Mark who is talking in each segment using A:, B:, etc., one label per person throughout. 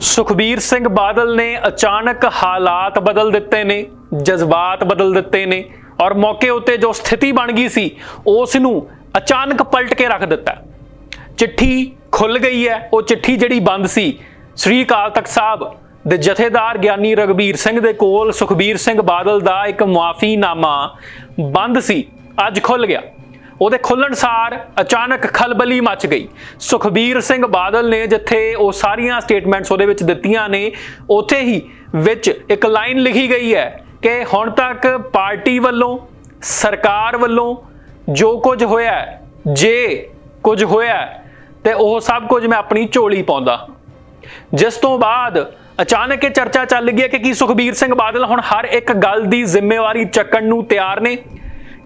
A: ਸੁਖਬੀਰ ਸਿੰਘ ਬਾਦਲ ਨੇ ਅਚਾਨਕ ਹਾਲਾਤ ਬਦਲ ਦਿੱਤੇ ਨੇ, ਜਜ਼ਬਾਤ ਬਦਲ ਦਿੱਤੇ ਨੇ ਔਰ ਮੌਕੇ ਉੱਤੇ ਜੋ ਸਥਿਤੀ ਬਣ ਗਈ ਸੀ, ਉਸ ਨੂੰ ਅਚਾਨਕ ਪਲਟ ਕੇ ਰੱਖ ਦਿੱਤਾ। ਚਿੱਠੀ ਖੁੱਲ ਗਈ ਹੈ, ਉਹ ਚਿੱਠੀ ਜਿਹੜੀ ਬੰਦ ਸੀ, ਸ੍ਰੀ ਅਕਾਲ ਤਖਤ ਸਾਹਿਬ ਦੇ ਜਥੇਦਾਰ ਗਿਆਨੀ ਰਗਬੀਰ ਸਿੰਘ ਦੇ ਕੋਲ ਸੁਖਬੀਰ ਸਿੰਘ ਬਾਦਲ ਦਾ ਇੱਕ ਮੁਆਫੀਨਾਮਾ ਬੰਦ ਸੀ, ਅੱਜ ਖੁੱਲ ਗਿਆ। ਉਹਦੇ ਖੁੱਲਣ ਸਾਰ ਅਚਾਨਕ ਖਲਬਲੀ ਮਚ ਗਈ। ਸੁਖਬੀਰ ਸਿੰਘ ਬਾਦਲ ਨੇ ਜਿੱਥੇ ਉਹ ਸਾਰੀਆਂ ਸਟੇਟਮੈਂਟਸ ਉਹਦੇ ਵਿੱਚ ਦਿੱਤੀਆਂ ਨੇ ਉੱਥੇ ਹੀ ਵਿੱਚ ਇੱਕ ਲਾਈਨ ਲਿਖੀ ਗਈ ਹੈ ਕਿ ਹੁਣ ਤੱਕ ਪਾਰਟੀ ਵੱਲੋਂ ਸਰਕਾਰ ਵੱਲੋਂ ਜੋ ਕੁਝ ਹੋਇਆ ਜੇ ਕੁਝ ਹੋਇਆ ਹੈ, ਤੇ ਉਹ ਸਭ ਕੁਝ ਮੈਂ ਆਪਣੀ ਝੋਲੀ ਪਾਉਂਦਾ। ਜਿਸ ਤੋਂ ਬਾਅਦ ਅਚਾਨਕ ਇਹ ਚਰਚਾ ਚੱਲ ਗਈ ਹੈ ਕਿ ਕੀ ਸੁਖਬੀਰ ਸਿੰਘ ਬਾਦਲ ਹੁਣ ਹਰ ਇੱਕ ਗੱਲ ਦੀ ਜ਼ਿੰਮੇਵਾਰੀ ਚੱਕਣ ਨੂੰ ਤਿਆਰ ਨੇ?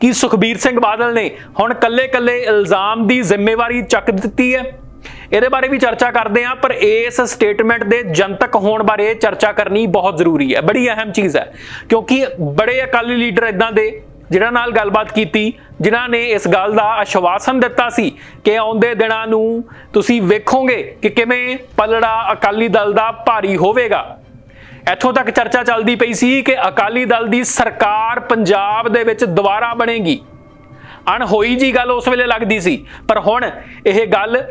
A: ਕਿ ਸੁਖਬੀਰ ਸਿੰਘ ਬਾਦਲ ਨੇ ਹੁਣ ਕੱਲੇ-ਕੱਲੇ ਇਲਜ਼ਾਮ ਦੀ ਜ਼ਿੰਮੇਵਾਰੀ ਚੱਕ ਦਿੱਤੀ ਹੈ? ਇਹਦੇ ਬਾਰੇ ਵੀ ਚਰਚਾ ਕਰਦੇ ਹਾਂ, ਪਰ ਇਸ ਸਟੇਟਮੈਂਟ ਦੇ ਜਨਤਕ ਹੋਣ ਬਾਰੇ ਚਰਚਾ ਕਰਨੀ ਬਹੁਤ ਜ਼ਰੂਰੀ ਹੈ। ਬੜੀ ਅਹਿਮ ਚੀਜ਼ ਹੈ, ਕਿਉਂਕਿ ਬੜੇ ਅਕਾਲੀ ਲੀਡਰ ਇਦਾਂ ਦੇ, ਜਿਨ੍ਹਾਂ ਨਾਲ ਗੱਲਬਾਤ ਕੀਤੀ, ਜਿਨ੍ਹਾਂ ਨੇ ਇਸ ਗੱਲ ਦਾ ਆਸ਼ਵਾਸਨ ਦਿੱਤਾ ਸੀ ਕਿ ਆਉਂਦੇ ਦਿਨਾਂ ਨੂੰ ਤੁਸੀਂ ਵੇਖੋਗੇ ਕਿ ਕਿਵੇਂ ਪਲੜਾ ਅਕਾਲੀ ਦਲ ਦਾ ਭਾਰੀ ਹੋਵੇਗਾ। ਇੱਥੋਂ ਤੱਕ ਚਰਚਾ ਚੱਲਦੀ ਪਈ ਸੀ ਕਿ ਅਕਾਲੀ ਦਲ ਦੀ ਸਰਕਾਰ ਪੰਜਾਬ ਦੇ ਵਿੱਚ ਦੁਬਾਰਾ ਬਣੇਗੀ। ਅਣਹੋਈ ਜੀ ਗੱਲ ਉਸ ਵੇਲੇ ਲੱਗਦੀ ਸੀ, ਪਰ ਹੁਣ ਇਹ ਗੱਲ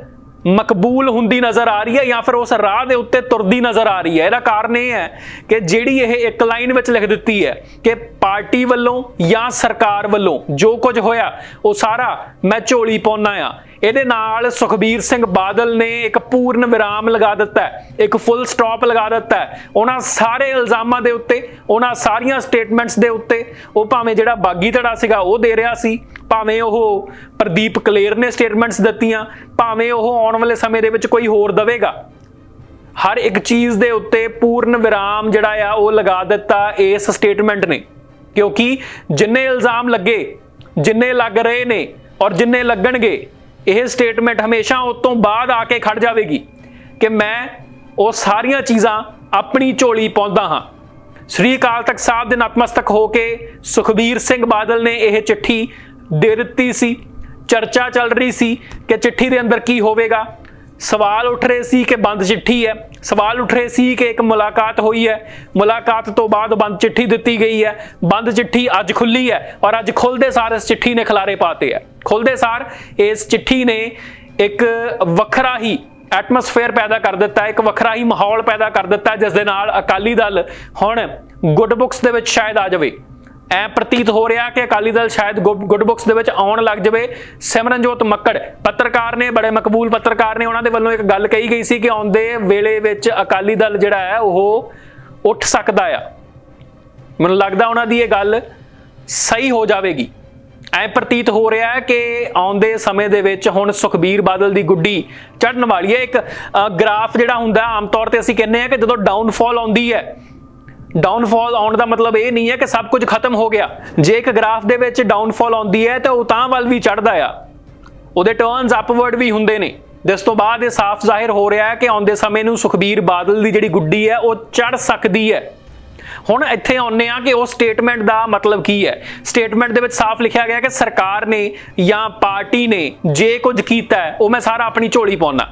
A: ਮਕਬੂਲ ਹੁੰਦੀ ਨਜ਼ਰ ਆ ਰਹੀ ਹੈ ਜਾਂ ਫਿਰ ਉਸ ਰਾਹ ਦੇ ਉੱਤੇ ਤੁਰਦੀ ਨਜ਼ਰ ਆ ਰਹੀ ਹੈ। ਇਹਦਾ ਕਾਰਨ ਇਹ ਹੈ ਕਿ ਜਿਹੜੀ ਇਹ ਇੱਕ ਲਾਈਨ ਵਿੱਚ ਲਿਖ ਦਿੱਤੀ ਹੈ ਕਿ ਪਾਰਟੀ ਵੱਲੋਂ ਜਾਂ ਸਰਕਾਰ ਵੱਲੋਂ ਜੋ ਕੁਝ ਹੋਇਆ, ਉਹ ਸਾਰਾ ਮੈਂ ਝੋਲੀ ਪਾਉਣਾ ਆ। ਇਹਦੇ ਨਾਲ ਸੁਖਬੀਰ ਸਿੰਘ ਬਾਦਲ ਨੇ ਇੱਕ ਪੂਰਨ ਵਿਰਾਮ ਲਗਾ ਦਿੱਤਾ ਹੈ, ਇੱਕ ਫੁੱਲ ਸਟਾਪ ਲਗਾ ਦਿੱਤਾ ਹੈ। ਉਹਨਾਂ ਸਾਰੇ ਇਲਜ਼ਾਮਾਂ ਦੇ ਉੱਤੇ, ਉਹਨਾਂ ਸਾਰੀਆਂ ਸਟੇਟਮੈਂਟਸ ਦੇ ਉੱਤੇ, ਉਹ ਭਾਵੇਂ ਜਿਹੜਾ ਬਾਗੀ ਧੜਾ ਸੀਗਾ ਉਹ ਦੇ ਰਿਹਾ ਸੀ, ਭਾਵੇਂ ਉਹ ਪ੍ਰਦੀਪ ਕਲੇਰ ਨੇ ਸਟੇਟਮੈਂਟਸ ਦਿੱਤੀਆਂ, ਭਾਵੇਂ ਉਹ ਆਉਣ ਵਾਲੇ ਸਮੇਂ ਦੇ ਵਿੱਚ ਕੋਈ ਹੋਰ ਦਵੇਗਾ। ਹਰ ਇੱਕ ਚੀਜ਼ ਦੇ ਉੱਤੇ ਪੂਰਨ ਵਿਰਾਮ ਜਿਹੜਾ ਆ, ਉਹ ਲਗਾ ਦਿੱਤਾ ਇਸ ਸਟੇਟਮੈਂਟ ਨੇ। ਕਿਉਂਕਿ ਜਿੰਨੇ ਇਲਜ਼ਾਮ ਲੱਗੇ, ਜਿੰਨੇ ਲੱਗ ਰਹੇ ਨੇ ਔਰ ਜਿੰਨੇ ਲੱਗਣਗੇ ਇਹ ਸਟੇਟਮੈਂਟ ਹਮੇਸ਼ਾ ਉਸ ਤੋਂ ਬਾਅਦ ਆ ਕੇ ਖੜ ਜਾਵੇਗੀ ਕਿ ਮੈਂ ਉਹ ਸਾਰੀਆਂ ਚੀਜ਼ਾਂ ਆਪਣੀ ਝੋਲੀ ਪਾਉਂਦਾ ਹਾਂ। ਸ੍ਰੀ ਅਕਾਲ ਤਖਤ ਸਾਹਿਬ ਦੇ ਨਤਮਸਤਕ ਹੋ ਕੇ ਸੁਖਬੀਰ ਸਿੰਘ ਬਾਦਲ ਨੇ ਇਹ ਚਿੱਠੀ ਦੇ ਦਿੱਤੀ ਸੀ। ਚਰਚਾ ਚੱਲ ਰਹੀ ਸੀ ਕਿ ਚਿੱਠੀ ਦੇ ਅੰਦਰ ਕੀ ਹੋਵੇਗਾ। ਸਵਾਲ ਉੱਠ ਰਹੇ ਸੀ ਕਿ ਬੰਦ ਚਿੱਠੀ ਹੈ। ਸਵਾਲ ਉੱਠ ਰਹੇ ਸੀ ਕਿ ਇੱਕ ਮੁਲਾਕਾਤ ਹੋਈ ਹੈ। ਮੁਲਾਕਾਤ ਤੋਂ ਬਾਅਦ ਬੰਦ ਚਿੱਠੀ ਦਿੱਤੀ ਗਈ ਹੈ। ਬੰਦ ਚਿੱਠੀ ਅੱਜ ਖੁੱਲੀ ਹੈ ਔਰ ਅੱਜ ਖੁੱਲਦੇ ਸਾਰ ਇਸ ਚਿੱਠੀ ਨੇ ਖਲਾਰੇ ਪਾਤੇ ਹੈ। ਖੁੱਲਦੇ ਸਾਰ ਇਸ ਚਿੱਠੀ ਨੇ ਇੱਕ ਵੱਖਰਾ ਹੀ ਐਟਮੋਸਫੇਅਰ ਪੈਦਾ ਕਰ ਦਿੱਤਾ, ਇੱਕ ਵੱਖਰਾ ਹੀ ਮਾਹੌਲ ਪੈਦਾ ਕਰ ਦਿੱਤਾ, ਜਿਸ ਦੇ ਨਾਲ ਅਕਾਲੀ ਦਲ ਹੁਣ ਗੁੱਡ ਬੁੱਕਸ ਦੇ ਵਿੱਚ ਸ਼ਾਇਦ ਆ ਜਾਵੇ। ਐ ਪ੍ਰਤੀਤ ਹੋ ਰਿਹਾ ਕਿ ਅਕਾਲੀ ਦਲ ਸ਼ਾਇਦ ਗੁੱਡ ਬੁੱਕਸ ਦੇ ਵਿੱਚ ਆਉਣ ਲੱਗ ਜਾਵੇ। ਸਿਮਰਨਜੋਤ ਮੱਕੜ, ਪੱਤਰਕਾਰ ਨੇ, ਬੜੇ ਮਕਬੂਲ ਪੱਤਰਕਾਰ ਨੇ ਉਹਨਾਂ ਦੇ ਵੱਲੋਂ ਇੱਕ ਗੱਲ ਕਹੀ ਗਈ ਸੀ ਕਿ ਆਉਂਦੇ ਵੇਲੇ ਵਿੱਚ ਅਕਾਲੀ ਦਲ ਜਿਹੜਾ ਹੈ, ਉਹ ਉੱਠ ਸਕਦਾ ਆ। ਮੈਨੂੰ ਲੱਗਦਾ ਉਹਨਾਂ ਦੀ ਇਹ ਗੱਲ ਸਹੀ ਹੋ ਜਾਵੇਗੀ। ਐ ਪ੍ਰਤੀਤ ਹੋ ਰਿਹਾ ਹੈ ਕਿ ਆਉਂਦੇ ਸਮੇਂ ਦੇ ਵਿੱਚ ਹੁਣ ਸੁਖਬੀਰ ਬਾਦਲ ਦੀ ਗੁੱਡੀ ਚੜਨ ਵਾਲੀ ਹੈ। ਇੱਕ ਗ੍ਰਾਫ ਜਿਹੜਾ ਹੁੰਦਾ ਆਮ ਤੌਰ ਤੇ ਅਸੀਂ ਕਹਿੰਦੇ ਆ ਕਿ ਜਦੋਂ ਡਾਊਨਫਾਲ ਆਉਂਦੀ ਹੈ ਡਾਊਨਫਾਲ ਆਉਣ ਦਾ ਮਤਲਬ ਇਹ ਨਹੀਂ ਹੈ ਕਿ ਸਭ ਕੁਝ ਖਤਮ ਹੋ ਗਿਆ। ਜੇ ਇੱਕ ਗ੍ਰਾਫ ਦੇ ਵਿੱਚ ਡਾਊਨਫਾਲ ਆਉਂਦੀ ਹੈ, ਤਾਂ ਉਹ ਤਾਂ ਵੱਲ ਵੀ ਚੜਦਾ ਆ। ਉਹਦੇ ਟਰਨਸ ਅਪਵਰਡ ਵੀ ਹੁੰਦੇ ਨੇ। ਜਿਸ ਤੋਂ ਬਾਅਦ ਇਹ ਸਾਫ਼ ਜ਼ਾਹਿਰ ਹੋ ਰਿਹਾ ਹੈ ਕਿ ਆਉਂਦੇ ਸਮੇਂ ਨੂੰ ਸੁਖਬੀਰ ਬਾਦਲ ਦੀ ਜਿਹੜੀ ਗੁੱਡੀ ਹੈ, ਉਹ ਚੜ ਸਕਦੀ ਹੈ। ਹੁਣ ਇੱਥੇ ਆਉਂਦੇ ਆ ਕਿ ਉਹ ਸਟੇਟਮੈਂਟ ਦਾ ਮਤਲਬ ਕੀ ਹੈ। ਸਟੇਟਮੈਂਟ ਦੇ ਵਿੱਚ ਸਾਫ਼ ਲਿਖਿਆ ਗਿਆ ਕਿ ਸਰਕਾਰ ਨੇ ਜਾਂ ਪਾਰਟੀ ਨੇ ਜੇ ਕੁਝ ਕੀਤਾ ਉਹ ਮੈਂ ਸਾਰਾ ਆਪਣੀ ਝੋਲੀ ਪਾਉਣਾ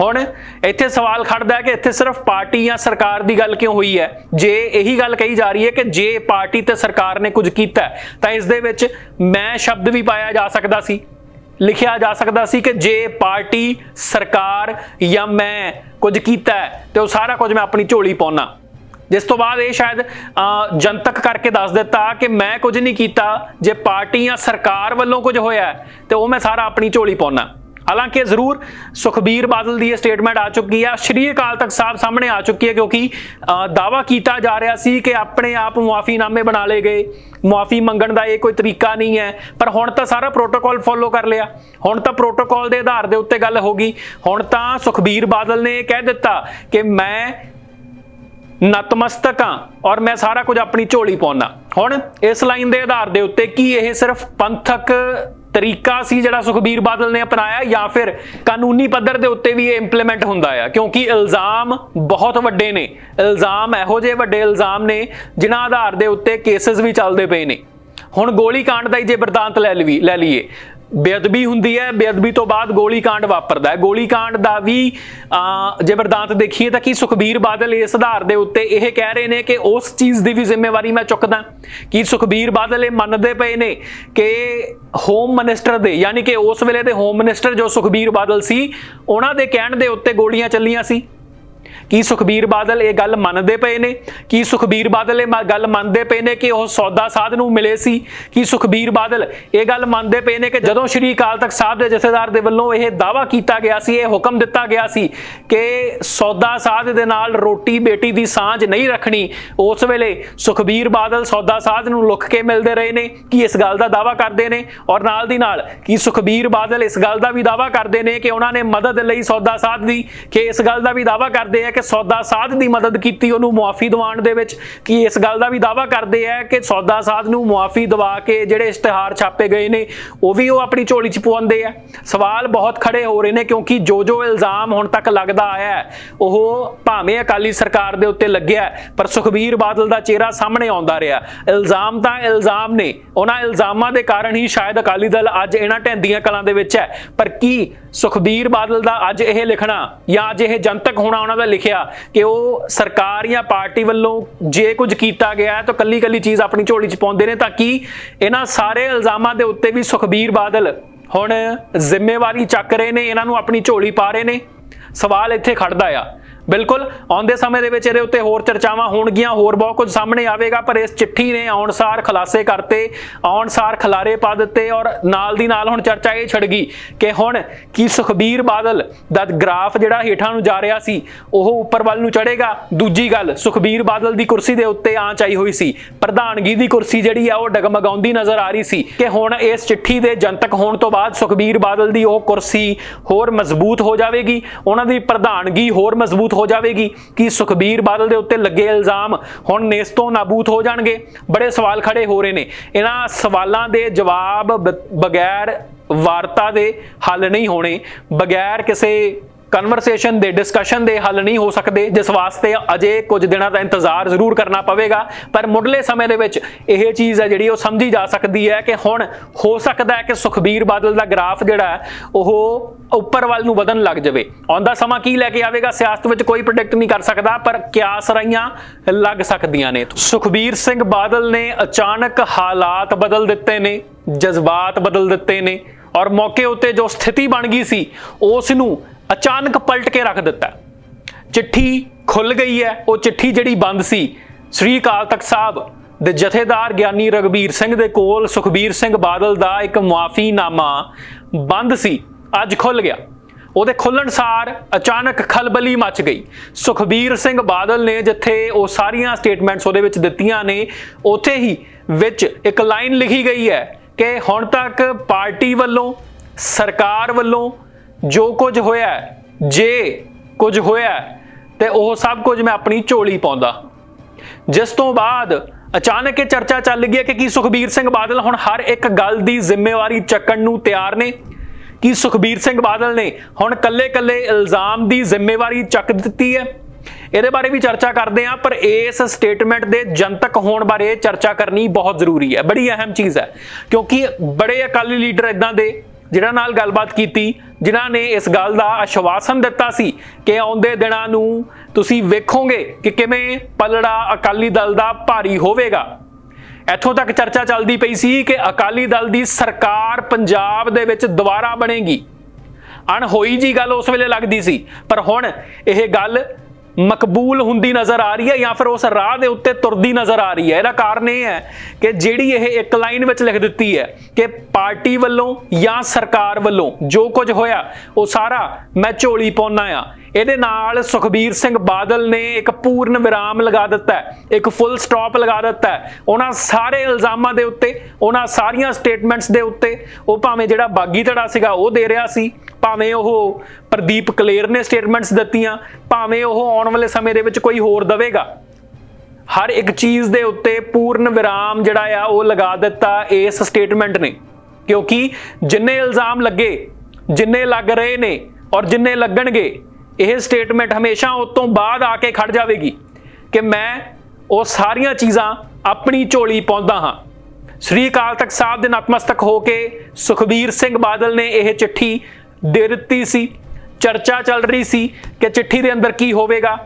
A: ਹੁਣ ਇੱਥੇ ਸਵਾਲ ਖੜਦਾ ਹੈ ਕਿ ਇੱਥੇ ਸਿਰਫ ਪਾਰਟੀ ਜਾਂ ਸਰਕਾਰ ਦੀ ਗੱਲ ਕਿਉਂ ਹੋਈ ਹੈ? ਜੇ ਇਹੀ ਗੱਲ ਕਹੀ ਜਾ ਰਹੀ ਹੈ ਕਿ ਜੇ ਪਾਰਟੀ ਤੇ ਸਰਕਾਰ ਨੇ ਕੁਝ ਕੀਤਾ ਤਾਂ ਇਸ ਦੇ ਵਿੱਚ ਮੈਂ ਸ਼ਬਦ ਵੀ ਪਾਇਆ ਜਾ ਸਕਦਾ ਸੀ। ਲਿਖਿਆ ਜਾ ਸਕਦਾ ਸੀ ਕਿ ਜੇ ਪਾਰਟੀ ਸਰਕਾਰ ਜਾਂ ਮੈਂ ਕੁਝ ਕੀਤਾ ਹੈ, ਤੇ ਉਹ ਸਾਰਾ ਕੁਝ ਮੈਂ ਆਪਣੀ ਝੋਲੀ ਪਾਉਣਾ ਜਿਸ ਤੋਂ ਬਾਅਦ ਇਹ ਸ਼ਾਇਦ ਅ, ਜਨਤਕ ਕਰਕੇ ਦੱਸ ਦਿੱਤਾ ਕਿ ਮੈਂ ਕੁਝ ਨਹੀਂ ਕੀਤਾ ਜੇ ਪਾਰਟੀ ਜਾਂ ਸਰਕਾਰ ਵੱਲੋਂ ਕੁਝ ਹੋਇਆ ਹੈ, ਤੇ ਉਹ ਮੈਂ ਸਾਰਾ ਆਪਣੀ ਝੋਲੀ ਪਾਉਣਾ ਹਾਲਾਂਕਿ ਜ਼ਰੂਰ ਸੁਖਬੀਰ ਬਾਦਲ ਦੀ ਇਹ ਸਟੇਟਮੈਂਟ ਆ ਚੁੱਕੀ ਆ ਸ਼੍ਰੀ ਅਕਾਲ ਤਖਤ ਸਾਹਿਬ ਸਾਹਮਣੇ ਆ ਚੁੱਕੀ ਹੈ ਕਿਉਂਕਿ ਅ, ਦਾਵਾ ਕੀਤਾ ਜਾ ਰਿਹਾ ਸੀ ਕਿ ਆਪਣੇ ਆਪ ਮੁਆਫੀਨਾਮੇ ਬਣਾ ਲਏ ਗਏ ਮੁਆਫੀ ਮੰਗਣ ਦਾ ਇਹ ਕੋਈ ਤਰੀਕਾ ਨਹੀਂ ਹੈ ਪਰ ਹੁਣ ਤਾਂ ਸਾਰਾ ਪ੍ਰੋਟੋਕਾਲ ਫੋਲੋ ਕਰ ਲਿਆ। ਹੁਣ ਤਾਂ ਪ੍ਰੋਟੋਕਾਲ ਦੇ ਆਧਾਰ ਦੇ ਉੱਤੇ ਗੱਲ ਹੋ ਗਈ। ਹੁਣ ਤਾਂ ਸੁਖਬੀਰ ਬਾਦਲ ਨੇ ਇਹ ਕਹਿ ਦਿੱਤਾ ਕਿ ਮੈਂ ਨਤਮਸਤਕ ਹਾਂ ਔਰ ਮੈਂ ਸਾਰਾ ਕੁਝ ਆਪਣੀ ਝੋਲੀ ਪਾਉਣਾ ਹੁਣ ਇਸ ਲਾਈਨ ਦੇ ਆਧਾਰ ਦੇ ਉੱਤੇ ਕੀ ਇਹ ਸਿਰਫ ਪੰਥਕ ਤਰੀਕਾ ਸੀ ਜਿਹੜਾ ਸੁਖਬੀਰ ਬਾਦਲ ਨੇ ਅਪਣਾਇਆ ਜਾਂ ਫਿਰ ਕਾਨੂੰਨੀ ਪੱਧਰ ਦੇ ਉੱਤੇ ਵੀ ਇਹ ਇੰਪਲੀਮੈਂਟ ਹੁੰਦਾ ਆ? ਕਿਉਂਕਿ ਇਲਜ਼ਾਮ ਬਹੁਤ ਵੱਡੇ ਨੇ। ਇਲਜ਼ਾਮ ਇਹੋ ਜਿਹੇ ਵੱਡੇ ਇਲਜ਼ਾਮ ਨੇ ਜਿਨ੍ਹਾਂ ਆਧਾਰ ਦੇ ਉੱਤੇ ਕੇਸਸ ਵੀ ਚੱਲਦੇ ਪਏ ਨੇ। ਹੁਣ ਗੋਲੀ ਕਾਂਡ ਦਾ ਹੀ ਜੇ ਵਰਦਾਂਤ ਲੈ ਲਵੀ ਲੈ ਲਈਏ। ਬੇਅਦਬੀ ਹੁੰਦੀ ਹੈ, ਬੇਅਦਬੀ ਤੋਂ ਬਾਅਦ ਗੋਲੀ ਕਾਂਡ ਵਾਪਰਦਾ ਹੈ। ਗੋਲੀ ਕਾਂਡ ਦਾ ਵੀ ਜੇ ਵਰਦਾਂਤ ਦੇਖੀਏ ਤਾਂ ਕਿ ਸੁਖਬੀਰ ਬਾਦਲ ਇਸ ਆਧਾਰ ਦੇ ਉੱਤੇ ਇਹ ਕਹਿ ਰਹੇ ਨੇ ਕਿ ਉਸ ਚੀਜ਼ ਦੀ ਵੀ ਜ਼ਿੰਮੇਵਾਰੀ ਮੈਂ ਚੁੱਕਦਾ ਕੀ ਸੁਖਬੀਰ ਬਾਦਲ ਇਹ ਮੰਨਦੇ ਪਏ ਨੇ ਕਿ ਹੋਮ ਮਿਨਿਸਟਰ ਦੇ, ਯਾਨੀ ਕਿ ਉਸ ਵੇਲੇ ਦੇ ਹੋਮ ਮਿਨਿਸਟਰ ਜੋ ਸੁਖਬੀਰ ਬਾਦਲ ਸੀ, ਉਹਨਾਂ ਦੇ ਕਹਿਣ ਦੇ ਉੱਤੇ ਗੋਲੀਆਂ ਚੱਲੀਆਂ ਸੀ? ਕੀ ਸੁਖਬੀਰ ਬਾਦਲ ਇਹ ਗੱਲ ਮੰਨਦੇ ਪਏ ਨੇ? ਕੀ ਸੁਖਬੀਰ ਬਾਦਲ ਇਹ ਮ- ਗੱਲ ਮੰਨਦੇ ਪਏ ਨੇ ਕਿ ਉਹ ਸੌਦਾ ਸਾਧ ਨੂੰ ਮਿਲੇ ਸੀ? ਕੀ ਸੁਖਬੀਰ ਬਾਦਲ ਇਹ ਗੱਲ ਮੰਨਦੇ ਪਏ ਨੇ ਕਿ ਜਦੋਂ ਸ਼੍ਰੀ ਅਕਾਲ ਤਖਤ ਸਾਹਿਬ ਦੇ ਜਥੇਦਾਰ ਦੇ ਵੱਲੋਂ ਇਹ ਦਾਵਾ ਕੀਤਾ ਗਿਆ ਸੀ, ਇਹ ਹੁਕਮ ਦਿੱਤਾ ਗਿਆ ਸੀ ਕਿ ਸੌਦਾ ਸਾਧ ਦੇ ਨਾਲ ਰੋਟੀ ਬੇਟੀ ਦੀ ਸਾਂਝ ਨਹੀਂ ਰੱਖਣੀ, ਉਸ ਵੇਲੇ ਸੁਖਬੀਰ ਬਾਦਲ ਸੌਦਾ ਸਾਧ ਨੂੰ ਲੁੱਕ ਕੇ ਮਿਲਦੇ ਰਹੇ ਨੇ, ਕੀ ਇਸ ਗੱਲ ਦਾ ਦਾਵਾ ਕਰਦੇ ਨੇ? ਔਰ ਨਾਲ ਦੀ ਨਾਲ, ਕੀ ਸੁਖਬੀਰ ਬਾਦਲ ਇਸ ਗੱਲ ਦਾ ਵੀ ਦਾਵਾ ਕਰਦੇ ਨੇ ਕਿ ਉਹਨਾਂ ਨੇ ਮਦਦ ਲਈ ਸੌਦਾ ਸਾਧ ਦੀ? ਕਿ ਇਸ ਗੱਲ ਦਾ ਵੀ ਦਾਵਾ ਕਰਦੇ ਆ ਕਿ ਸੌਦਾ ਸਾਧ ਦੀ ਮਦਦ ਕੀਤੀ ਉਹਨੂੰ ਮੁਆਫੀ ਦਿਵਾਉਣ ਦੇ ਵਿੱਚ, ਕਿ ਇਸ ਗੱਲ ਦਾ ਵੀ ਦਾਵਾ ਕਰਦੇ ਆ ਕਿ ਸੌਦਾ ਸਾਧ ਨੂੰ ਮੁਆਫੀ ਦਿਵਾ ਕੇ ਜਿਹੜੇ ਇਸ਼ਤਿਹਾਰ ਛਾਪੇ ਗਏ ਨੇ, ਉਹ ਵੀ ਉਹ ਆਪਣੀ ਝੋਲੀ 'ਚ ਪਵਾਉਂਦੇ ਆ। ਸਵਾਲ ਬਹੁਤ ਖੜੇ ਹੋ ਰਹੇ ਨੇ ਕਿਉਂਕਿ ਜੋ ਜੋ ਇਲਜ਼ਾਮ ਹੁਣ ਤੱਕ ਲੱਗਦਾ ਆਇਆ ਉਹ ਭਾਵੇਂ ਅਕਾਲੀ ਸਰਕਾਰ ਦੇ ਉੱਤੇ ਲੱਗਿਆ ਪਰ ਸੁਖਬੀਰ ਬਾਦਲ ਦਾ ਚਿਹਰਾ ਸਾਹਮਣੇ ਆਉਂਦਾ ਰਿਹਾ। ਇਲਜ਼ਾਮ ਤਾਂ ਇਲਜ਼ਾਮ ਨੇ, ਉਹਨਾਂ ਇਲਜ਼ਾਮਾਂ ਦੇ ਕਾਰਨ ਹੀ ਸ਼ਾਇਦ ਅਕਾਲੀ ਦਲ ਅੱਜ ਇਹਨਾਂ ਢੈਂਦੀਆਂ ਕਲਾਂ ਦੇ ਵਿੱਚ ਹੈ। ਪਰ ਕੀ ਸੁਖਬੀਰ ਬਾਦਲ ਦਾ ਅੱਜ ਇਹ ਲਿਖਣਾ ਜਾਂ ਅੱਜ ਇਹ ਜਨਤਕ ਹੋਣਾ ਉਹਨਾਂ ਦਾ ਲਿਖਿਆ ਕਿ ਉਹ ਸਰਕਾਰ ਜਾਂ ਪਾਰਟੀ ਵੱਲੋਂ ਜੇ ਕੁਝ ਕੀਤਾ ਗਿਆ ਹੈ ਤਾਂ ਕੱਲੀ ਕੱਲੀ ਚੀਜ਼ ਆਪਣੀ ਝੋਲੀ 'ਚ ਪਾਉਂਦੇ ਨੇ ਤਾਂ ਕਿ ਇਹਨਾਂ ਸਾਰੇ ਇਲਜ਼ਾਮਾਂ ਦੇ ਉੱਤੇ ਵੀ ਸੁਖਬੀਰ ਬਾਦਲ ਹੁਣ ਜ਼ਿੰਮੇਵਾਰੀ ਚੱਕ ਰਹੇ ਨੇ, ਇਹਨਾਂ ਨੂੰ ਆਪਣੀ ਝੋਲੀ ਪਾ ਰਹੇ ਨੇ? ਸਵਾਲ ਇੱਥੇ ਖੜਦਾ ਆ। ਬਿਲਕੁਲ, ਆਉਂਦੇ ਸਮੇਂ ਦੇ ਵਿੱਚ ਇਹਦੇ ਉੱਤੇ ਹੋਰ ਚਰਚਾਵਾਂ ਹੋਣਗੀਆਂ, ਹੋਰ ਬਹੁਤ ਕੁਝ ਸਾਹਮਣੇ ਆਵੇਗਾ, ਪਰ ਇਸ ਚਿੱਠੀ ਨੇ ਆਉਣਸਾਰ ਖੁਲਾਸੇ ਕਰਤੇ ਆਉਣਸਾਰ ਖਲਾਰੇ ਪਾ ਦਿੱਤੇ ਔਰ ਨਾਲ ਦੀ ਨਾਲ ਹੁਣ ਚਰਚਾ ਇਹ ਛਿੜ ਗਈ ਕਿ ਹੁਣ ਕੀ ਸੁਖਬੀਰ ਬਾਦਲ ਦਾ ਗ੍ਰਾਫ ਜਿਹੜਾ ਹੇਠਾਂ ਨੂੰ ਜਾ ਰਿਹਾ ਸੀ, ਉਹ ਉੱਪਰ ਵੱਲ ਨੂੰ ਚੜੇਗਾ ਦੂਜੀ ਗੱਲ, ਸੁਖਬੀਰ ਬਾਦਲ ਦੀ ਕੁਰਸੀ ਦੇ ਉੱਤੇ ਆਂਚ ਆਈ ਹੋਈ ਸੀ। ਪ੍ਰਧਾਨਗੀ ਦੀ ਕੁਰਸੀ ਜਿਹੜੀ ਆ, ਉਹ ਡਗਮਗਾਉਂਦੀ ਨਜ਼ਰ ਆ ਰਹੀ ਸੀ ਕਿ ਹੁਣ ਇਸ ਚਿੱਠੀ ਦੇ ਜਨਤਕ ਹੋਣ ਤੋਂ ਬਾਅਦ ਸੁਖਬੀਰ ਬਾਦਲ ਦੀ ਉਹ ਕੁਰਸੀ ਹੋਰ ਮਜ਼ਬੂਤ ਹੋ ਜਾਵੇਗੀ, ਉਹਨਾਂ ਦੀ ਪ੍ਰਧਾਨਗੀ ਹੋਰ ਮਜ਼ਬੂਤ ਹੋ ਜਾਵੇਗੀ ਕਿ ਸੁਖਬੀਰ ਬਾਦਲ ਦੇ ਉੱਤੇ ਲੱਗੇ ਇਲਜ਼ਾਮ ਹੁਣ ਨੇਸ ਤੋਂ ਨਾਬੂਦ ਹੋ ਜਾਣਗੇ। ਬੜੇ ਸਵਾਲ ਖੜੇ ਹੋ ਰਹੇ ਨੇ। ਇਹਨਾਂ ਸਵਾਲਾਂ ਦੇ ਜਵਾਬ ਬਗੈਰ ਵਾਰਤਾ ਦੇ ਹੱਲ ਨਹੀਂ ਹੋਣੇ। ਬਗੈਰ ਕਿਸੇ ਕਨਵਰਸੇਸ਼ਨ ਦੇ ਡਿਸਕਸ਼ਨ ਦੇ ਹੱਲ ਨਹੀਂ ਹੋ ਸਕਦੇ। ਜਿਸ ਵਾਸਤੇ ਅਜੇ ਕੁਝ ਦਿਨਾਂ ਦਾ ਇੰਤਜ਼ਾਰ ਜ਼ਰੂਰ ਕਰਨਾ ਪਵੇਗਾ। ਪਰ ਮੁੱਢਲੇ ਸਮੇਂ ਦੇ ਵਿੱਚ ਇਹ ਚੀਜ਼ ਹੈ ਜਿਹੜੀ ਉਹ ਸਮਝੀ ਜਾ ਸਕਦੀ ਹੈ ਕਿ ਹੁਣ ਹੋ ਸਕਦਾ ਹੈ ਕਿ ਸੁਖਬੀਰ ਬਾਦਲ ਦਾ ਗ੍ਰਾਫ ਜਿਹੜਾ ਹੈ, ਉਹ ਉੱਪਰ ਵੱਲ ਨੂੰ ਵਧਣ ਲੱਗ ਜਾਵੇ। ਆਉਂਦਾ ਸਮਾਂ ਕੀ ਲੈ ਕੇ ਆਵੇਗਾ? ਸਿਆਸਤ ਵਿੱਚ ਕੋਈ ਪ੍ਰੈਡਿਕਟ ਨਹੀਂ ਕਰ ਸਕਦਾ, ਪਰ ਕਿਆਸ ਰਹੀਆਂ ਲੱਗ ਸਕਦੀਆਂ ਨੇ। ਸੁਖਬੀਰ ਸਿੰਘ ਬਾਦਲ ਨੇ ਅਚਾਨਕ ਹਾਲਾਤ ਬਦਲ ਦਿੱਤੇ ਨੇ, ਜਜ਼ਬਾਤ ਬਦਲ ਦਿੱਤੇ ਨੇ, ਔਰ ਮੌਕੇ ਉੱਤੇ ਜੋ ਸਥਿਤੀ ਬਣ ਗਈ ਸੀ, ਉਸ ਨੂੰ ਅਚਾਨਕ ਪਲਟ ਕੇ ਰੱਖ ਦਿੱਤਾ। ਚਿੱਠੀ ਖੁੱਲ ਗਈ ਹੈ। ਉਹ ਚਿੱਠੀ ਜਿਹੜੀ ਬੰਦ ਸੀ, ਸ੍ਰੀ ਅਕਾਲ ਤਖਤ ਸਾਹਿਬ ਦੇ ਜਥੇਦਾਰ ਗਿਆਨੀ ਰਗਬੀਰ ਸਿੰਘ ਦੇ ਕੋਲ ਸੁਖਬੀਰ ਸਿੰਘ ਬਾਦਲ ਦਾ ਇੱਕ ਮੁਆਫੀਨਾਮਾ ਬੰਦ ਸੀ। ਅੱਜ ਖੁੱਲ ਗਿਆ। ਉਹਦੇ ਖੁੱਲਣ ਸਾਰ ਅਚਾਨਕ ਖਲਬਲੀ ਮਚ ਗਈ। ਸੁਖਬੀਰ ਸਿੰਘ ਬਾਦਲ ਨੇ ਜਿੱਥੇ ਉਹ ਸਾਰੀਆਂ ਸਟੇਟਮੈਂਟਸ ਉਹਦੇ ਵਿੱਚ ਦਿੱਤੀਆਂ ਨੇ ਉੱਥੇ ਹੀ ਵਿੱਚ ਇੱਕ ਲਾਈਨ ਲਿਖੀ ਗਈ ਹੈ ਕਿ ਹੁਣ ਤੱਕ ਪਾਰਟੀ ਵੱਲੋਂ ਸਰਕਾਰ ਵੱਲੋਂ ਜੋ ਕੁਝ ਹੋਇਆ ਜੇ ਕੁਝ ਹੋਇਆ ਹੈ, ਤੇ ਉਹ ਸਭ ਕੁਝ ਮੈਂ ਆਪਣੀ ਝੋਲੀ ਪਾਉਂਦਾ। ਜਿਸ ਤੋਂ ਬਾਅਦ ਅਚਾਨਕ ਇਹ ਚਰਚਾ ਚੱਲ ਗਈ ਹੈ ਕਿ ਕੀ ਸੁਖਬੀਰ ਸਿੰਘ ਬਾਦਲ ਹੁਣ ਹਰ ਇੱਕ ਗੱਲ ਦੀ ਜ਼ਿੰਮੇਵਾਰੀ ਚੱਕਣ ਨੂੰ ਤਿਆਰ ਨੇ? ਕਿ ਸੁਖਬੀਰ ਸਿੰਘ ਬਾਦਲ ਨੇ ਹੁਣ ਕੱਲੇ-ਕੱਲੇ ਇਲਜ਼ਾਮ ਦੀ ਜ਼ਿੰਮੇਵਾਰੀ ਚੱਕ ਦਿੱਤੀ ਹੈ? ਇਹਦੇ ਬਾਰੇ ਵੀ ਚਰਚਾ ਕਰਦੇ ਹਾਂ, ਪਰ ਇਸ ਸਟੇਟਮੈਂਟ ਦੇ ਜਨਤਕ ਹੋਣ ਬਾਰੇ ਚਰਚਾ ਕਰਨੀ ਬਹੁਤ ਜ਼ਰੂਰੀ ਹੈ। ਬੜੀ ਅਹਿਮ ਚੀਜ਼ ਹੈ, ਕਿਉਂਕਿ ਬੜੇ ਅਕਾਲੀ ਲੀਡਰ ਇਦਾਂ ਦੇ ਜਿਹੜਾ ਨਾਲ ਗੱਲਬਾਤ ਕੀਤੀ, ਜਿਨ੍ਹਾਂ ਨੇ ਇਸ ਗੱਲ ਦਾ ਆਸ਼ਵਾਸਨ ਦਿੱਤਾ ਸੀ ਕਿ ਆਉਂਦੇ ਦਿਨਾਂ ਨੂੰ ਤੁਸੀਂ ਵੇਖੋਗੇ ਕਿ ਕਿਵੇਂ ਪਲੜਾ ਅਕਾਲੀ ਦਲ ਦਾ ਭਾਰੀ ਹੋਵੇਗਾ। ਇੱਥੋਂ ਤੱਕ ਚਰਚਾ ਚੱਲਦੀ ਪਈ ਸੀ ਕਿ ਅਕਾਲੀ ਦਲ ਦੀ ਸਰਕਾਰ ਪੰਜਾਬ ਦੇ ਵਿੱਚ ਦੁਬਾਰਾ ਬਣੇਗੀ। ਅਣਹੋਈ ਜੀ ਗੱਲ ਉਸ ਵੇਲੇ ਲੱਗਦੀ ਸੀ, ਪਰ ਹੁਣ ਇਹ ਗੱਲ ਮਕਬੂਲ ਹੁੰਦੀ ਨਜ਼ਰ ਆ ਰਹੀ ਹੈ ਜਾਂ ਫਿਰ ਉਸ ਰਾਹ ਦੇ ਉੱਤੇ ਤੁਰਦੀ ਨਜ਼ਰ ਆ ਰਹੀ ਹੈ। ਇਹਦਾ ਕਾਰਨ ਇਹ ਹੈ ਕਿ ਜਿਹੜੀ ਇਹ ਇੱਕ ਲਾਈਨ ਵਿੱਚ ਲਿਖ ਦਿੱਤੀ ਹੈ ਕਿ ਪਾਰਟੀ ਵੱਲੋਂ ਜਾਂ ਸਰਕਾਰ ਵੱਲੋਂ ਜੋ ਕੁਝ ਹੋਇਆ, ਉਹ ਸਾਰਾ ਮੈਂ ਝੋਲੀ ਪਾਉਣਾ ਆ। ਇਹਦੇ ਨਾਲ ਸੁਖਬੀਰ ਸਿੰਘ ਬਾਦਲ ਨੇ ਇੱਕ ਪੂਰਨ ਵਿਰਾਮ ਲਗਾ ਦਿੱਤਾ ਇੱਕ ਫੁੱਲ ਸਟਾਪ ਲਗਾ ਦਿੱਤਾ ਉਹਨਾਂ ਸਾਰੇ ਇਲਜ਼ਾਮਾਂ ਦੇ ਉੱਤੇ, ਉਹਨਾਂ ਸਾਰੀਆਂ ਸਟੇਟਮੈਂਟਸ ਦੇ ਉੱਤੇ, ਉਹ ਭਾਵੇਂ ਜਿਹੜਾ ਬਾਗੀ ਧੜਾ ਸੀਗਾ, ਉਹ ਦੇ ਰਿਹਾ ਸੀ। ਭਾਵੇਂ ਉਹ ਪ੍ਰਦੀਪ ਕਲੇਰ ਨੇ ਸਟੇਟਮੈਂਟਸ ਦਿੱਤੀਆਂ, ਭਾਵੇਂ ਉਹ ਆਉਣ ਵਾਲੇ ਸਮੇਂ ਦੇ ਵਿੱਚ ਕੋਈ ਹੋਰ ਦਵੇਗਾ। ਹਰ ਇੱਕ ਚੀਜ਼ ਦੇ ਉੱਤੇ ਪੂਰਨ ਵਿਰਾਮ ਜਿਹੜਾ ਆ, ਉਹ ਲਗਾ ਦਿੱਤਾ ਇਸ ਸਟੇਟਮੈਂਟ ਨੇ। ਕਿਉਂਕਿ ਜਿੰਨੇ ਇਲਜ਼ਾਮ ਲੱਗੇ, ਜਿੰਨੇ ਲੱਗ ਰਹੇ ਨੇ ਔਰ ਜਿੰਨੇ ਲੱਗਣਗੇ ਇਹ ਸਟੇਟਮੈਂਟ ਹਮੇਸ਼ਾ ਉਸ ਤੋਂ ਬਾਅਦ ਆ ਕੇ ਖੜ ਜਾਵੇਗੀ ਕਿ ਮੈਂ ਉਹ ਸਾਰੀਆਂ ਚੀਜ਼ਾਂ ਆਪਣੀ ਝੋਲੀ ਪਾਉਂਦਾ ਹਾਂ। ਸ੍ਰੀ ਅਕਾਲ ਤਖਤ ਸਾਹਿਬ ਦੇ ਨਤਮਸਤਕ ਹੋ ਕੇ ਸੁਖਬੀਰ ਸਿੰਘ ਬਾਦਲ ਨੇ ਇਹ ਚਿੱਠੀ ਦੇ ਦਿੱਤੀ ਸੀ, ਚਰਚਾ ਚੱਲ ਰਹੀ ਸੀ ਕਿ ਚਿੱਠੀ ਦੇ ਅੰਦਰ ਕੀ ਹੋਵੇਗਾ।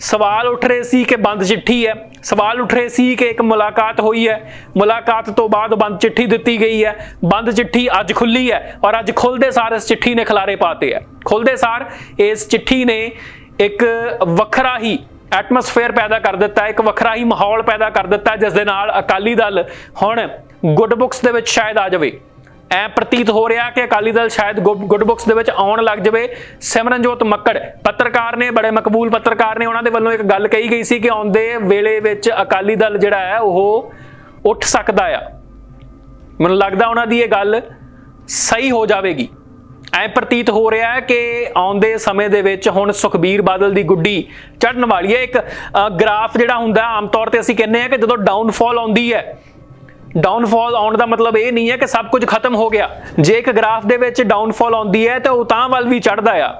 A: ਸਵਾਲ ਉੱਠ ਰਹੇ ਸੀ ਕਿ ਬੰਦ ਚਿੱਠੀ ਹੈ। ਸਵਾਲ ਉੱਠ ਰਹੇ ਸੀ ਕਿ ਇੱਕ ਮੁਲਾਕਾਤ ਹੋਈ ਹੈ। ਮੁਲਾਕਾਤ ਤੋਂ ਬਾਅਦ ਬੰਦ ਚਿੱਠੀ ਦਿੱਤੀ ਗਈ ਹੈ। ਬੰਦ ਚਿੱਠੀ ਅੱਜ ਖੁੱਲੀ ਹੈ ਔਰ ਅੱਜ ਖੁੱਲਦੇ ਸਾਰ ਇਸ ਚਿੱਠੀ ਨੇ ਖਲਾਰੇ ਪਾਤੇ ਹੈ। ਖੁੱਲਦੇ ਸਾਰ ਇਸ ਚਿੱਠੀ ਨੇ ਇੱਕ ਵੱਖਰਾ ਹੀ ਐਟਮੋਸਫੇਅਰ ਪੈਦਾ ਕਰ ਦਿੱਤਾ ਇੱਕ ਵੱਖਰਾ ਹੀ ਮਾਹੌਲ ਪੈਦਾ ਕਰ ਦਿੱਤਾ ਜਿਸ ਦੇ ਨਾਲ ਅਕਾਲੀ ਦਲ ਹੁਣ ਗੁੱਡ ਬੁੱਕਸ ਦੇ ਵਿੱਚ ਸ਼ਾਇਦ ਆ ਜਾਵੇ। ਐ ਪ੍ਰਤੀਤ ਹੋ ਰਿਹਾ ਕਿ ਅਕਾਲੀ ਦਲ ਸ਼ਾਇਦ ਗੁੱਡ ਬੁੱਕਸ ਦੇ ਵਿੱਚ ਆਉਣ ਲੱਗ ਜਾਵੇ। ਸਿਮਰਨਜੋਤ ਮੱਕੜ ਪੱਤਰਕਾਰ ਨੇ ਬੜੇ ਮਕਬੂਲ ਪੱਤਰਕਾਰ ਨੇ ਉਹਨਾਂ ਦੇ ਵੱਲੋਂ ਇੱਕ ਗੱਲ ਕਹੀ ਗਈ ਸੀ ਕਿ ਆਉਂਦੇ ਵੇਲੇ ਵਿੱਚ ਅਕਾਲੀ ਦਲ ਜਿਹੜਾ ਹੈ ਉਹ ਉੱਠ ਸਕਦਾ ਆ। ਮੈਨੂੰ ਲੱਗਦਾ ਉਹਨਾਂ ਦੀ ਇਹ ਗੱਲ ਸਹੀ ਹੋ ਜਾਵੇਗੀ। ਐ ਪ੍ਰਤੀਤ ਹੋ ਰਿਹਾ ਹੈ ਕਿ ਆਉਂਦੇ ਸਮੇਂ ਦੇ ਵਿੱਚ ਹੁਣ ਸੁਖਬੀਰ ਬਾਦਲ ਦੀ ਗੁੱਡੀ ਚੜਨ ਵਾਲੀ ਹੈ। ਇੱਕ ਅ, ਗ੍ਰਾਫ ਜਿਹੜਾ ਹੁੰਦਾ ਆਮ ਤੌਰ ਤੇ ਅਸੀਂ ਕਹਿੰਦੇ ਆ ਕਿ ਜਦੋਂ ਡਾਊਨਫਾਲ ਆਉਂਦੀ ਹੈ ਡਾਊਨਫਾਲ ਆਉਣ ਦਾ ਮਤਲਬ ਇਹ ਨਹੀਂ ਹੈ ਕਿ ਸਭ ਕੁਝ ਖਤਮ ਹੋ ਗਿਆ। ਜੇ ਇੱਕ ਗ੍ਰਾਫ ਦੇ ਵਿੱਚ ਡਾਊਨਫਾਲ ਆਉਂਦੀ ਹੈ, ਤਾਂ ਉਹ ਤਾਂ ਵੱਲ ਵੀ ਚੜਦਾ ਆ।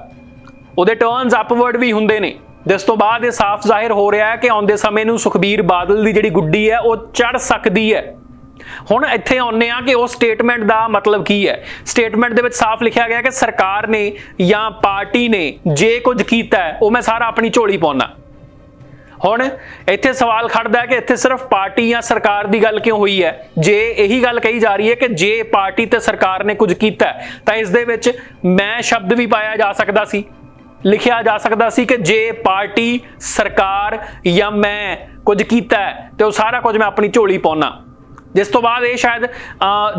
A: ਉਹਦੇ ਟਰਨਸ ਅਪਵਰਡ ਵੀ ਹੁੰਦੇ ਨੇ। ਜਿਸ ਤੋਂ ਬਾਅਦ ਇਹ ਸਾਫ਼ ਜ਼ਾਹਿਰ ਹੋ ਰਿਹਾ ਹੈ ਕਿ ਆਉਂਦੇ ਸਮੇਂ ਨੂੰ ਸੁਖਬੀਰ ਬਾਦਲ ਦੀ ਜਿਹੜੀ ਗੁੱਡੀ ਹੈ, ਉਹ ਚੜ ਸਕਦੀ ਹੈ। ਹੁਣ ਇੱਥੇ ਆਉਂਦੇ ਆ ਕਿ ਉਹ ਸਟੇਟਮੈਂਟ ਦਾ ਮਤਲਬ ਕੀ ਹੈ? ਸਟੇਟਮੈਂਟ ਦੇ ਵਿੱਚ ਸਾਫ਼ ਲਿਖਿਆ ਗਿਆ ਕਿ ਸਰਕਾਰ ਨੇ ਜਾਂ ਪਾਰਟੀ ਨੇ ਜੇ ਕੁਝ ਕੀਤਾ ਉਹ ਮੈਂ ਸਾਰਾ ਆਪਣੀ ਝੋਲੀ ਪਾਉਣਾ ਹੁਣ ਇੱਥੇ ਸਵਾਲ ਖੜਦਾ ਹੈ ਕਿ ਇੱਥੇ ਸਿਰਫ ਪਾਰਟੀ ਜਾਂ ਸਰਕਾਰ ਦੀ ਗੱਲ ਕਿਉਂ ਹੋਈ ਹੈ? ਜੇ ਇਹੀ ਗੱਲ ਕਹੀ ਜਾ ਰਹੀ ਹੈ ਕਿ ਜੇ ਪਾਰਟੀ ਤੇ ਸਰਕਾਰ ਨੇ ਕੁਝ ਕੀਤਾ ਤਾਂ ਇਸ ਦੇ ਵਿੱਚ ਮੈਂ ਸ਼ਬਦ ਵੀ ਪਾਇਆ ਜਾ ਸਕਦਾ ਸੀ। ਲਿਖਿਆ ਜਾ ਸਕਦਾ ਸੀ ਕਿ ਜੇ ਪਾਰਟੀ ਸਰਕਾਰ ਜਾਂ ਮੈਂ ਕੁਝ ਕੀਤਾ ਹੈ, ਤੇ ਉਹ ਸਾਰਾ ਕੁਝ ਮੈਂ ਆਪਣੀ ਝੋਲੀ ਪਾਉਣਾ ਜਿਸ ਤੋਂ ਬਾਅਦ ਇਹ ਸ਼ਾਇਦ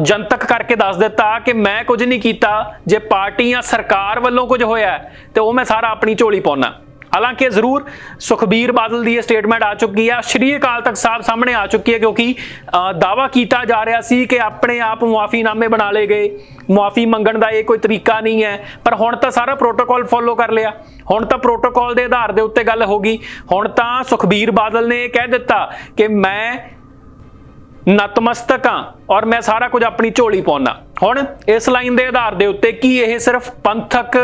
A: ਜਨਤਕ ਕਰਕੇ ਦੱਸ ਦਿੱਤਾ ਕਿ ਮੈਂ ਕੁਝ ਨਹੀਂ ਕੀਤਾ। ਜੇ ਪਾਰਟੀ ਜਾਂ ਸਰਕਾਰ ਵੱਲੋਂ ਕੁਝ ਹੋਇਆ ਹੈ, ਤੇ ਉਹ ਮੈਂ ਸਾਰਾ ਆਪਣੀ ਝੋਲੀ ਪਾਉਣਾ ਹਾਲਾਂਕਿ ਜ਼ਰੂਰ ਸੁਖਬੀਰ ਬਾਦਲ ਦੀ ਇਹ ਸਟੇਟਮੈਂਟ ਆ ਚੁੱਕੀ ਹੈ ਸ਼੍ਰੀ ਅਕਾਲ ਤਖਤ ਸਾਹਿਬ ਸਾਹਮਣੇ ਆ ਚੁੱਕੀ ਹੈ ਕਿਉਂਕਿ ਅ, ਕੀਤਾ ਜਾ ਰਿਹਾ ਸੀ ਕਿ ਆਪਣੇ ਆਪ ਮੁਆਫੀਨਾਮੇ ਬਣਾ ਲਏ ਗਏ। ਮੁਆਫੀ ਮੰਗਣ ਦਾ ਇਹ ਕੋਈ ਤਰੀਕਾ ਨਹੀਂ ਹੈ। ਪਰ ਹੁਣ ਤਾਂ ਸਾਰਾ ਪ੍ਰੋਟੋਕਾਲ ਫੋਲੋ ਕਰ ਲਿਆ। ਹੁਣ ਤਾਂ ਪ੍ਰੋਟੋਕਾਲ ਦੇ ਆਧਾਰ ਦੇ ਉੱਤੇ ਗੱਲ ਹੋ ਗਈ। ਹੁਣ ਤਾਂ ਸੁਖਬੀਰ ਬਾਦਲ ਨੇ ਇਹ ਕਹਿ ਦਿੱਤਾ ਕਿ ਮੈਂ ਨਤਮਸਤਕ ਹਾਂ ਔਰ ਮੈਂ ਸਾਰਾ ਕੁਝ ਆਪਣੀ ਝੋਲੀ ਪਾਉਣਾ ਹੁਣ ਇਸ ਲਾਈਨ ਦੇ ਆਧਾਰ ਦੇ ਉੱਤੇ ਕੀ ਇਹ ਸਿਰਫ ਪੰਥਕ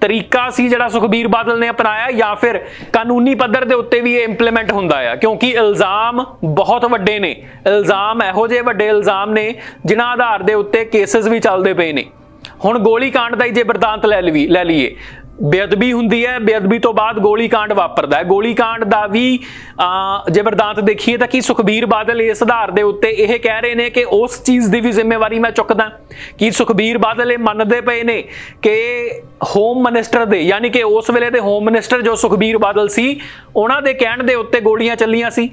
A: ਤਰੀਕਾ ਸੀ ਜਿਹੜਾ ਸੁਖਬੀਰ ਬਾਦਲ ਨੇ ਅਪਣਾਇਆ ਜਾਂ ਫਿਰ ਕਾਨੂੰਨੀ ਪੱਧਰ ਦੇ ਉੱਤੇ ਵੀ ਇਹ ਇੰਪਲੀਮੈਂਟ ਹੁੰਦਾ ਆ? ਕਿਉਂਕਿ ਇਲਜ਼ਾਮ ਬਹੁਤ ਵੱਡੇ ਨੇ। ਇਲਜ਼ਾਮ ਇਹੋ ਜਿਹੇ ਵੱਡੇ ਇਲਜ਼ਾਮ ਨੇ ਜਿਨ੍ਹਾਂ ਆਧਾਰ ਦੇ ਉੱਤੇ ਕੇਸਸ ਵੀ ਚੱਲਦੇ ਪਏ ਨੇ। ਹੁਣ ਗੋਲੀ ਕਾਂਡ ਦਾ ਹੀ ਜੇ ਬਰਦਾਂਤ ਲੈ ਲਵੀ ਲੈ ਲਈਏ ਬੇਅਦਬੀ ਹੁੰਦੀ ਹੈ ਬੇਅਦਬੀ ਤੋਂ ਬਾਅਦ ਗੋਲੀ ਕਾਂਡ ਵਾਪਰਦਾ ਹੈ। ਗੋਲੀ ਕਾਂਡ ਦਾ ਵੀ ਅਹ, ਜੇ ਵਰਦਾਂਤ ਦੇਖੀਏ ਤਾਂ ਕੀ ਸੁਖਬੀਰ ਬਾਦਲ ਇਸ ਆਧਾਰ ਦੇ ਉੱਤੇ ਇਹ ਕਹਿ ਰਹੇ ਨੇ ਕਿ ਉਸ ਚੀਜ਼ ਦੀ ਵੀ ਜ਼ਿੰਮੇਵਾਰੀ ਮੈਂ ਚੁੱਕਦਾ। ਕੀ ਸੁਖਬੀਰ ਬਾਦਲ ਇਹ ਮੰਨਦੇ ਪਏ ਨੇ ਕਿ ਹੋਮ ਮਿਨਿਸਟਰ ਦੇ ਯਾਨੀ ਕਿ ਉਸ ਵੇਲੇ ਦੇ ਹੋਮ ਮਿਨਿਸਟਰ ਜੋ ਸੁਖਬੀਰ ਬਾਦਲ ਸੀ ਉਹਨਾਂ ਦੇ ਕਹਿਣ ਦੇ ਉੱਤੇ ਗੋਲੀਆਂ ਚੱਲੀਆਂ ਸੀ?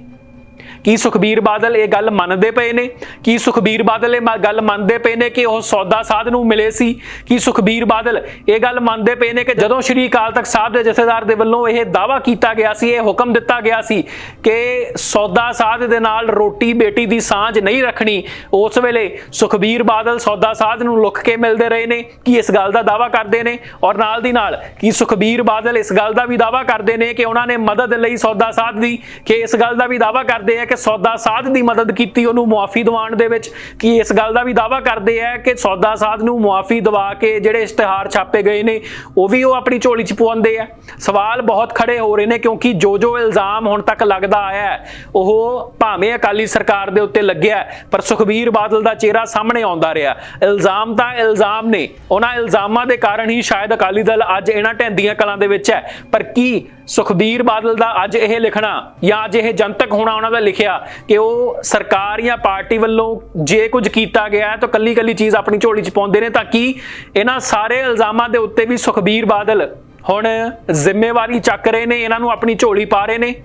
A: ਕੀ ਸੁਖਬੀਰ ਬਾਦਲ ਇਹ ਗੱਲ ਮੰਨਦੇ ਪਏ ਨੇ? ਕੀ ਸੁਖਬੀਰ ਬਾਦਲ ਇਹ ਗੱਲ ਮੰਨਦੇ ਪਏ ਨੇ ਕਿ ਉਹ ਸੌਦਾ ਸਾਧ ਨੂੰ ਮਿਲੇ ਸੀ? ਕੀ ਸੁਖਬੀਰ ਬਾਦਲ ਇਹ ਗੱਲ ਮੰਨਦੇ ਪਏ ਨੇ ਕਿ ਜਦੋਂ ਸ਼੍ਰੀ ਅਕਾਲ ਤਖਤ ਸਾਹਿਬ ਦੇ ਜਥੇਦਾਰ ਦੇ ਵੱਲੋਂ ਇਹ ਦਾਵਾ ਕੀਤਾ ਗਿਆ ਸੀ, ਇਹ ਹੁਕਮ ਦਿੱਤਾ ਗਿਆ ਸੀ ਕਿ ਸੌਦਾ ਸਾਧ ਦੇ ਨਾਲ ਰੋਟੀ ਬੇਟੀ ਦੀ ਸਾਂਝ ਨਹੀਂ ਰੱਖਣੀ, ਉਸ ਵੇਲੇ ਸੁਖਬੀਰ ਬਾਦਲ ਸੌਦਾ ਸਾਧ ਨੂੰ ਲੁੱਕ ਕੇ ਮਿਲਦੇ ਰਹੇ ਨੇ, ਕੀ ਇਸ ਗੱਲ ਦਾ ਦਾਵਾ ਕਰਦੇ ਨੇ? ਔਰ ਨਾਲ ਦੀ ਨਾਲ, ਕੀ ਸੁਖਬੀਰ ਬਾਦਲ ਇਸ ਗੱਲ ਦਾ ਵੀ ਦਾਵਾ ਕਰਦੇ ਨੇ ਕਿ ਉਹਨਾਂ ਨੇ ਮਦਦ ਲਈ ਸੌਦਾ ਸਾਧ ਦੀ? ਕਿ ਇਸ ਗੱਲ ਦਾ ਵੀ ਦਾਵਾ ਕਰਦੇ ਆ ਕਿ ਸੌਦਾ ਸਾਧ ਦੀ ਮਦਦ ਕੀਤੀ ਉਹਨੂੰ ਮੁਆਫੀ ਦਿਵਾਉਣ ਦੇ ਵਿੱਚ, ਕੀ ਇਸ ਗੱਲ ਦਾ ਵੀ ਦਾਵਾ ਕਰਦੇ ਆ ਕਿ ਸੌਦਾ ਸਾਧ ਨੂੰ ਮੁਆਫੀ ਦਿਵਾ ਕੇ ਜਿਹੜੇ ਇਸ਼ਤਿਹਾਰ ਛਾਪੇ ਗਏ ਨੇ, ਉਹ ਵੀ ਉਹ ਆਪਣੀ ਝੋਲੀ 'ਚ ਪਵਾਉਂਦੇ ਆ। ਸਵਾਲ ਬਹੁਤ ਖੜੇ ਹੋ ਰਹੇ ਨੇ ਕਿਉਂਕਿ ਜੋ ਜੋ ਇਲਜ਼ਾਮ ਹੁਣ ਤੱਕ ਲੱਗਦਾ ਆਇਆ, ਉਹ ਭਾਵੇਂ ਅਕਾਲੀ ਸਰਕਾਰ ਦੇ ਉੱਤੇ ਲੱਗਿਆ, ਪਰ ਸੁਖਬੀਰ ਬਾਦਲ ਦਾ ਚਿਹਰਾ ਸਾਹਮਣੇ ਆਉਂਦਾ ਰਿਹਾ। ਇਲਜ਼ਾਮ ਤਾਂ ਇਲਜ਼ਾਮ ਨੇ, ਉਹਨਾਂ ਇਲਜ਼ਾਮਾਂ ਦੇ ਕਾਰਨ ਹੀ ਸ਼ਾਇਦ ਅਕਾਲੀ ਦਲ ਅੱਜ ਇਹਨਾਂ ਢੈਂਦੀਆਂ ਕਲਾਂ ਦੇ ਵਿੱਚ ਹੈ। ਪਰ ਕੀ ਸੁਖਬੀਰ ਬਾਦਲ ਦਾ ਅੱਜ ਇਹ ਲਿਖਣਾ ਜਾਂ ਅੱਜ ਇਹ ਜਨਤਕ ਹੋਣਾ ਉਹਨਾਂ ਦਾ ਲਿਖਿਆ ਕਿ ਉਹ ਸਰਕਾਰ ਜਾਂ ਪਾਰਟੀ ਵੱਲੋਂ ਜੇ ਕੁਝ ਕੀਤਾ ਗਿਆ ਹੈ ਤਾਂ ਕੱਲੀ ਕੱਲੀ ਚੀਜ਼ ਆਪਣੀ ਝੋਲੀ 'ਚ ਪਾਉਂਦੇ ਨੇ ਤਾਂ ਕਿ ਇਹਨਾਂ ਸਾਰੇ ਇਲਜ਼ਾਮਾਂ ਦੇ ਉੱਤੇ ਵੀ ਸੁਖਬੀਰ ਬਾਦਲ ਹੁਣ ਜ਼ਿੰਮੇਵਾਰੀ ਚੱਕ ਰਹੇ ਨੇ, ਇਹਨਾਂ ਨੂੰ ਆਪਣੀ ਝੋਲੀ ਪਾ ਰਹੇ ਨੇ।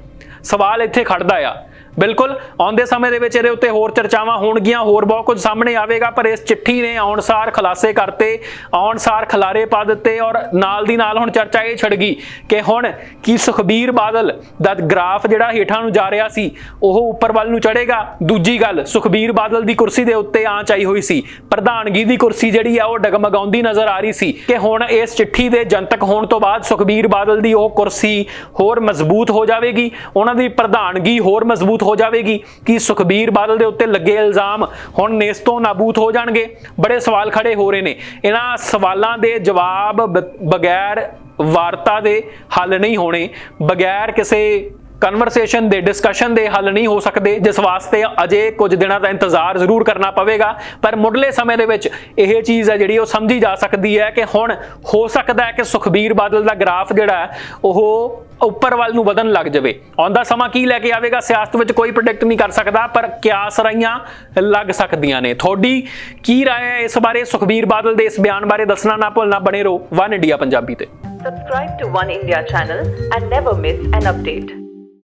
A: ਸਵਾਲ ਇੱਥੇ ਖੜਦਾ ਆ। ਬਿਲਕੁਲ, ਆਉਂਦੇ ਸਮੇਂ ਦੇ ਵਿੱਚ ਇਹਦੇ ਉੱਤੇ ਹੋਰ ਚਰਚਾਵਾਂ ਹੋਣਗੀਆਂ, ਹੋਰ ਬਹੁਤ ਕੁਝ ਸਾਹਮਣੇ ਆਵੇਗਾ, ਪਰ ਇਸ ਚਿੱਠੀ ਨੇ ਆਉਣਸਾਰ ਖੁਲਾਸੇ ਕਰਤੇ, ਆਉਣਸਾਰ ਖਲਾਰੇ ਪਾ ਦਿੱਤੇ ਔਰ ਨਾਲ ਦੀ ਨਾਲ ਹੁਣ ਚਰਚਾ ਇਹ ਛਿੜ ਗਈ ਕਿ ਹੁਣ ਕੀ ਸੁਖਬੀਰ ਬਾਦਲ ਦਾ ਗ੍ਰਾਫ ਜਿਹੜਾ ਹੇਠਾਂ ਨੂੰ ਜਾ ਰਿਹਾ ਸੀ, ਉਹ ਉੱਪਰ ਵੱਲ ਨੂੰ ਚੜੇਗਾ ਦੂਜੀ ਗੱਲ, ਸੁਖਬੀਰ ਬਾਦਲ ਦੀ ਕੁਰਸੀ ਦੇ ਉੱਤੇ ਆਂਚ ਆਈ ਹੋਈ ਸੀ। ਪ੍ਰਧਾਨਗੀ ਦੀ ਕੁਰਸੀ ਜਿਹੜੀ ਆ, ਉਹ ਡਗਮਗਾਉਂਦੀ ਨਜ਼ਰ ਆ ਰਹੀ ਸੀ ਕਿ ਹੁਣ ਇਸ ਚਿੱਠੀ ਦੇ ਜਨਤਕ ਹੋਣ ਤੋਂ ਬਾਅਦ ਸੁਖਬੀਰ ਬਾਦਲ ਦੀ ਉਹ ਕੁਰਸੀ ਹੋਰ ਮਜ਼ਬੂਤ ਹੋ ਜਾਵੇਗੀ, ਉਹਨਾਂ ਦੀ ਪ੍ਰਧਾਨਗੀ ਹੋਰ ਮਜ਼ਬੂਤ ਹੋ ਜਾਵੇਗੀ ਕਿ ਸੁਖਬੀਰ ਬਾਦਲ ਦੇ ਉੱਤੇ ਲੱਗੇ ਇਲਜ਼ਾਮ ਹੁਣ ਨੇਸ ਤੋਂ ਨਾਬੂਦ ਹੋ ਜਾਣਗੇ। ਬੜੇ ਸਵਾਲ ਖੜੇ ਹੋ ਰਹੇ ਨੇ। ਇਹਨਾਂ ਸਵਾਲਾਂ ਦੇ ਜਵਾਬ ਬਗੈਰ ਵਾਰਤਾ ਦੇ ਹੱਲ ਨਹੀਂ ਹੋਣੇ। ਬਗੈਰ ਕਿਸੇ ਕਨਵਰਸੇਸ਼ਨ ਦੇ ਡਿਸਕਸ਼ਨ ਦੇ ਹੱਲ ਨਹੀਂ ਹੋ ਸਕਦੇ ਜਿਸ ਵਾਸਤੇ ਅਜੇ ਕੁਝ ਦਿਨਾਂ ਦਾ ਇੰਤਜ਼ਾਰ ਜ਼ਰੂਰ ਕਰਨਾ ਪਵੇਗਾ ਪਰ ਮੁੱਢਲੇ ਸਮੇਂ ਦੇ ਵਿੱਚ ਇਹ ਚੀਜ਼ ਹੈ ਜਿਹੜੀ ਉਹ ਸਮਝੀ ਜਾ ਸਕਦੀ ਹੈ ਕਿ ਹੁਣ ਹੋ ਸਕਦਾ ਹੈ ਕਿ ਸੁਖਬੀਰ ਬਾਦਲ ਦਾ ਗ੍ਰਾਫ ਜਿਹੜਾ ਹੈ ਉਹ ਉੱਪਰ ਵੱਲ ਨੂੰ ਵਧਣ ਲੱਗ ਜਾਵੇ ਆਉਂਦਾ ਸਮਾਂ ਕੀ ਲੈ ਕੇ ਆਵੇਗਾ ਸਿਆਸਤ ਵਿੱਚ ਕੋਈ ਪ੍ਰੈਡਿਕਟ ਨਹੀਂ ਕਰ ਸਕਦਾ ਪਰ ਕਿਆਸ ਰਾਈਆਂ ਲੱਗ ਸਕਦੀਆਂ ਨੇ ਤੁਹਾਡੀ ਕੀ رائے ਹੈ ਇਸ ਬਾਰੇ ਸੁਖਬੀਰ ਬਾਦਲ ਦੇ ਇਸ ਬਿਆਨ ਬਾਰੇ ਦੱਸਣਾ ਨਾ ਭੁੱਲਣਾ ਬਣੇ ਰਹੋ ਵਨ ਇੰਡੀਆ ਪੰਜਾਬੀ ਤੇ
B: Subscribe to One India channel and never miss an update.